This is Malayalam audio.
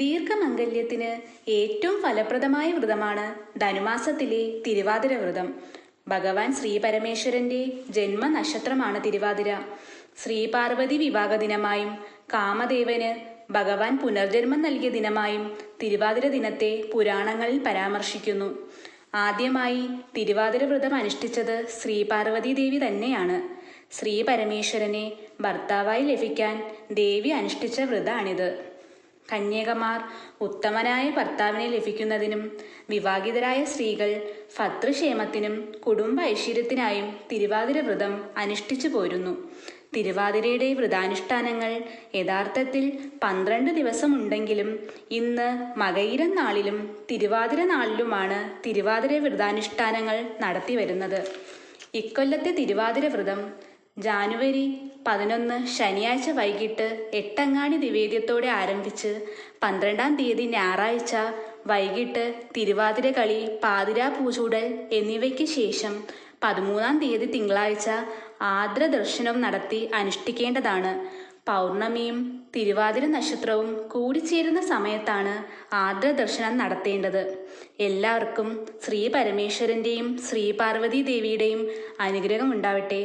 ദീർഘമംഗല്യത്തിന് ഏറ്റവും ഫലപ്രദമായ വ്രതമാണ് ധനുമാസത്തിലെ തിരുവാതിര വ്രതം. ഭഗവാൻ ശ്രീ പരമേശ്വരന്റെ ജന്മ നക്ഷത്രമാണ് തിരുവാതിര. ശ്രീ പാർവതി വിവാഹ ദിനമായും കാമദേവന് ഭഗവാൻ പുനർജന്മം നൽകിയ ദിനമായും തിരുവാതിര ദിനത്തെ പുരാണങ്ങളിൽ പരാമർശിക്കുന്നു. ആദ്യമായി തിരുവാതിര വ്രതം അനുഷ്ഠിച്ചത് ശ്രീ പാർവതി ദേവി തന്നെയാണ്. ശ്രീ പരമേശ്വരനെ ഭർത്താവായി ലഭിക്കാൻ ദേവി അനുഷ്ഠിച്ച വ്രതാണിത്. കന്യകമാർ ഉത്തമനായ ഭർത്താവിനെ ലഭിക്കുന്നതിനും വിവാഹിതരായ സ്ത്രീകൾ ഭർത്തൃക്ഷേമത്തിനും കുടുംബ ഐശ്വര്യത്തിനായും തിരുവാതിര വ്രതം അനുഷ്ഠിച്ചു പോരുന്നു. തിരുവാതിരയുടെ വ്രതാനുഷ്ഠാനങ്ങൾ യഥാർത്ഥത്തിൽ പന്ത്രണ്ട് ദിവസമുണ്ടെങ്കിലും ഇന്ന് മകയിരം നാളിലും തിരുവാതിര നാളിലുമാണ് തിരുവാതിര വ്രതാനുഷ്ഠാനങ്ങൾ നടത്തിവരുന്നത്. ഇക്കൊല്ലത്തെ തിരുവാതിര വ്രതം ജാനുവരി പതിനൊന്ന് ശനിയാഴ്ച വൈകിട്ട് എട്ടങ്ങാടി നിവേദ്യത്തോടെ ആരംഭിച്ച് പന്ത്രണ്ടാം തീയതി ഞായറാഴ്ച വൈകിട്ട് തിരുവാതിര കളി പാതിരാ പൂചൂടൽ എന്നിവയ്ക്ക് ശേഷം പതിമൂന്നാം തീയതി തിങ്കളാഴ്ച ആദ്ര ദർശനം നടത്തി അനുഷ്ഠിക്കേണ്ടതാണ്. പൗർണമിയും തിരുവാതിര നക്ഷത്രവും കൂടിച്ചേരുന്ന സമയത്താണ് ആദ്ര ദർശനം നടത്തേണ്ടത്. എല്ലാവർക്കും ശ്രീ പരമേശ്വരന്റെയും ശ്രീ പാർവതി ദേവിയുടെയും അനുഗ്രഹം ഉണ്ടാവട്ടെ.